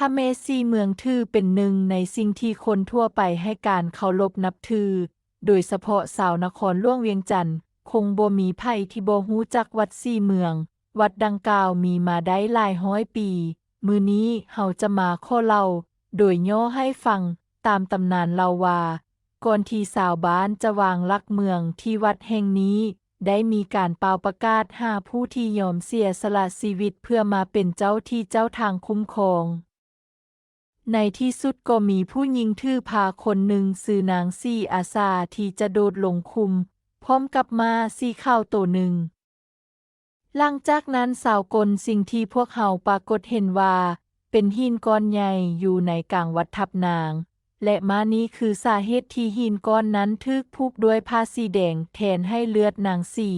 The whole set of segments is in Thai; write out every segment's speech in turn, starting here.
พระเมสีเมืองถือเป็นหนึ่งในสิ่งที่คนทั่วไปให้การเคารพนับถือ โดยเฉพาะสาวนครล่วงเวียงจันทน์คงบ่มีไผที่บ่ฮู้จักวัดสี่เมือง วัดดังกล่าวมีมาได้หลายร้อยปี มือนี้เฮาจะมาข้อเล่า โดยย่อให้ฟังตามตำนานเล่าว่าก่อนที่สาวบ้านจะวางลักเมืองที่วัดแห่งนี้ ได้มีการเป่าประกาศหาผู้ที่ยอมเสียสละชีวิตเพื่อมาเป็นเจ้าที่เจ้าทางคุ้มครอง ในที่สุดก็มีผู้หญิงถือพาคนหนึ่งสื่อนางซี่อาซาที่จะโดดลงคุม พร้อมกับมาซี่ข้าวตัวหนึ่ง หลังจากนั้นสาวกลสิ่งที่พวกเขาปรากฏเห็นว่า เป็นหินก้อนใหญ่อยู่ในกลางวัดทับนาง และมานี้คือสาเหตุที่หินก้อนนั้นทึกผูกด้วยผ้าสีแดงแทนให้เลือดนางสี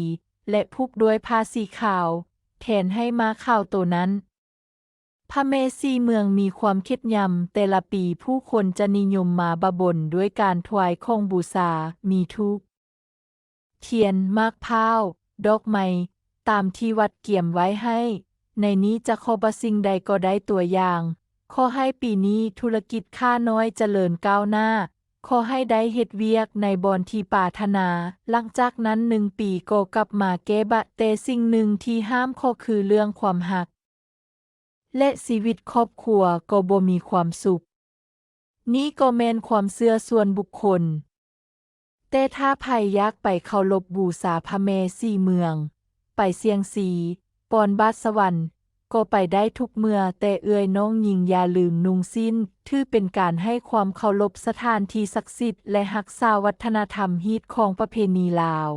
และผูกด้วยผ้าสีขาวแทนให้มาข้าวตัวนั้น พระเมสีเมืองมีความคิดยำแต่ละปีผู้คนจะนิยมมาบะบนด้วยการถวายของบูชามีทุก เทียนมากพร้าวดอกไม้ตามที่วัดเกี่ยมไว้ให้ ในนี้จะขอบสิ่งใดก็ได้ตัวอย่าง ขอให้ปีนี้ธุรกิจข้าน้อยเจริญก้าวหน้า ขอให้ได้เฮ็ดเวียกในบอนที่ปรารถนา หลังจากนั้นหนึ่งปีก็กลับมาแก้บะแต่สิ่งหนึ่งที่ห้ามก็คือเรื่องความหัก และชีวิตครอบครัวก็บ่มีความสุข นี่ก็แมนความเชื่อส่วนบุคคล แต่ถ้าไผอยากไปเคารพบูชาพระแม่สี่เมือง ไปเสียงสี ปอนบาสสวรรค์ก็ไปได้ทุกเมื่อ แต่เอื้อยน้องหญิงอย่าลืมนุงสิ้น ถือเป็นการให้ความเคารพสถานที่ศักดิ์สิทธิ์และรักษาวัฒนธรรมฮีตของประเพณีลาว